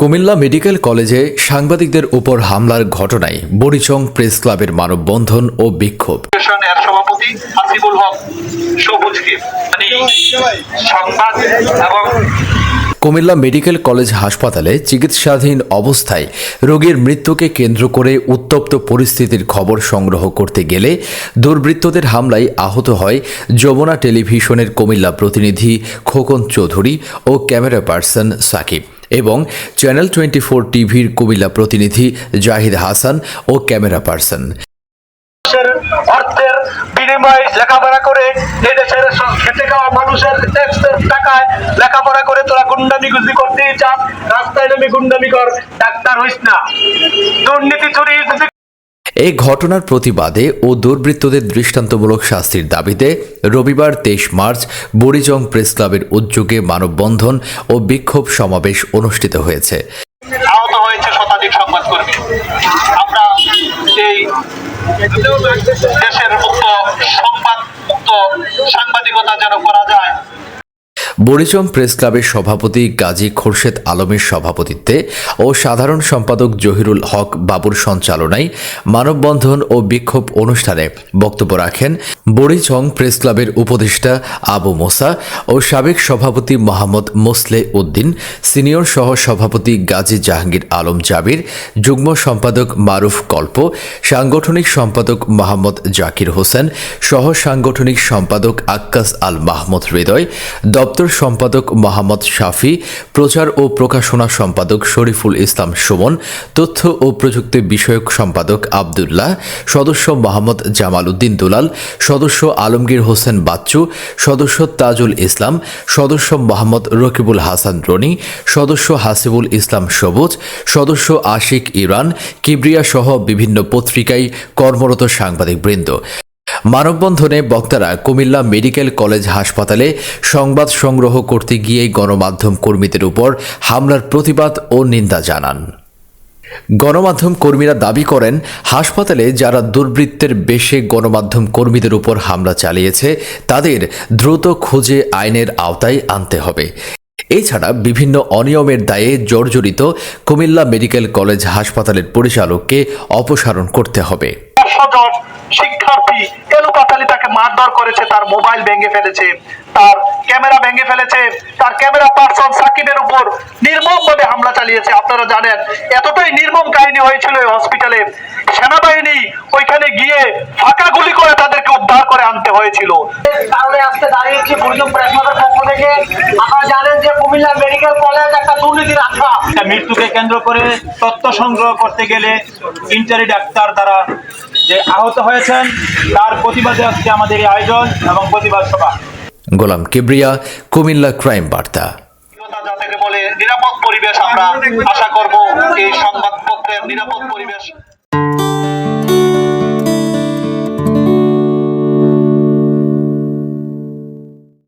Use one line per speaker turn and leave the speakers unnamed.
Comilla medical কলেজে সাংবাদিকদের উপর হামলার ঘটনায় বরিচং প্রেস ক্লাবের মানববন্ধন ও বিক্ষোভ।
সভাপতি হাসিবুল হক সবুজকে মানে সংবাদ এবং
কুমিল্লা মেডিকেল কলেজ হাসপাতালে চিকিৎসাধীন অবস্থায় রোগীর মৃত্যুকে কেন্দ্র করে উত্তপ্ত পরিস্থিতির খবর সংগ্রহ করতে গেলে দুর্বৃত্তদের হামলায় আহত হয় যমুনা টেলিভিশনের কুমিল্লা প্রতিনিধি খোকন চৌধুরী ও ক্যামেরা পার্সন সাকিব। এবং চ্যানেল টোয়েন্টি ফোর টিভির কুমিল্লা প্রতিনিধি জাহিদ হাসান ও ক্যামেরা পার্সন।
অর্থের বিনিময়ে লেখাপড়া করে এই দেশের খাওয়া মানুষের ট্যাক্সের টাকায় লেখাপড়া করে তোরা গুন্ডামি গুজি করতেই চাস। রাস্তায় নেমে গুন্ডামি কর। ডাক্তার হইস না। দুর্নীতি চুরি যদি
এই ঘটনার প্রতিবাদে ও দুর্বৃত্তদের দৃষ্টান্তমূলক শাস্তির দাবিতে রবিবার তেইশ মার্চ বরিজং প্রেস ক্লাবের উদ্যোগে মানববন্ধন ও বিক্ষোভ সমাবেশ অনুষ্ঠিত হয়েছে।
আহত হয়েছে শতাধিক সংবাদকর্মী আমরা এই দেশের মুক্ত সংবাদ মুক্ত সাংবাদিকতা যেন করা যায়
বরিচং প্রেস ক্লাবের সভাপতি গাজী খোরশেদ আলমের সভাপতিত্বে ও সাধারণ সম্পাদক জহিরুল হক বাবুর সঞ্চালনায় মানববন্ধন ও বিক্ষোভ অনুষ্ঠানে বক্তব্য রাখেন বরিচং প্রেস ক্লাবের উপদেষ্টা আবু মোসা ও সাবেক সভাপতি মোহাম্মদ মোসলে উদ্দিন, সিনিয়র সহ সভাপতি গাজী জাহাঙ্গীর আলম জাবির, যুগ্ম সম্পাদক মারুফ কল্প, সাংগঠনিক সম্পাদক মোহাম্মদ জাকির হোসেন সহ সাংগঠনিক সম্পাদক আক্কাস আল মাহমুদ হৃদয়, দপ্তর সম্পাদক মোহাম্মদ শাফি, প্রচার ও প্রকাশনা সম্পাদক শরীফুল ইসলাম সুমন, তথ্য ও প্রযুক্তি বিষয়ক সম্পাদক আবদুল্লাহ, সদস্য মোহাম্মদ জামাল উদ্দিন দুলাল, সদস্য আলমগীর হোসেন বাচ্চু, সদস্য তাজুল ইসলাম, সদস্য মোহাম্মদ রকিবুল হাসান রনি, সদস্য হাসিবুল ইসলাম সবুজ, সদস্য আশিক ইরান, কিবরিয়া সহ বিভিন্ন পত্রিকায় কর্মরত সাংবাদিকবৃন্দ। মানববন্ধনে বক্তারা কুমিল্লা মেডিকেল কলেজ হাসপাতালে সংবাদ সংগ্রহ করতে গিয়ে গণমাধ্যম কর্মীদের উপর হামলার প্রতিবাদ ও নিন্দা জানান। গণমাধ্যম কর্মীরা দাবি করেন, হাসপাতালে যারা দুর্বৃত্তের বেশে গণমাধ্যম কর্মীদের উপর হামলা চালিয়েছে, তাদের দ্রুত খুঁজে আইনের আওতায় আনতে হবে। এছাড়া বিভিন্ন অনিয়মের দায়ে জর্জরিত কুমিল্লা মেডিকেল কলেজ হাসপাতালের পরিচালককে অপসারণ করতে হবে।
জন শিক্ষার্থী এলোপাতালি তাকে মারধর করেছে তার মোবাইল ভেঙে ফেলেছে তার ক্যামেরা ভেঙে ফেলেছে তার ক্যামেরা পার্সন সাকিবের উপর নির্মম ভাবে হামলা চালিয়েছে। আপনারা জানেন এতটাই নির্মম কাহিনী হয়েছিল এই হসপিটালে সেনাবাহিনী ওইখানে গিয়ে ফাঁকা গুলি করে তাদেরকে উদ্ধার করে আনতে হয়েছিল।
কারণে আজকে দাঁড়িয়েছি বুড়িজম প্রেসমাদের পক্ষ থেকে। আপনারা জানেন যে কুমিল্লা মেডিকেল কলেজ একটা দুর্নীতির আখড়া
মৃত্যুকে কেন্দ্র করে তথ্য সংগ্রহ করতে গেলে ইন্টারি ডাক্তার দ্বারা যে আহত হয়েছেন তার প্রতিবাদে আজকে আমাদের এই আয়োজন এবং প্রতিবাদ সভা।
গোলাম কিবরিয়া কুমিল্লা ক্রাইম বার্তা।
যাতে বলে নিরাপদ পরিবেশ আমরা আশা করব এই সংবাদপত্রের নিরাপদ পরিবেশ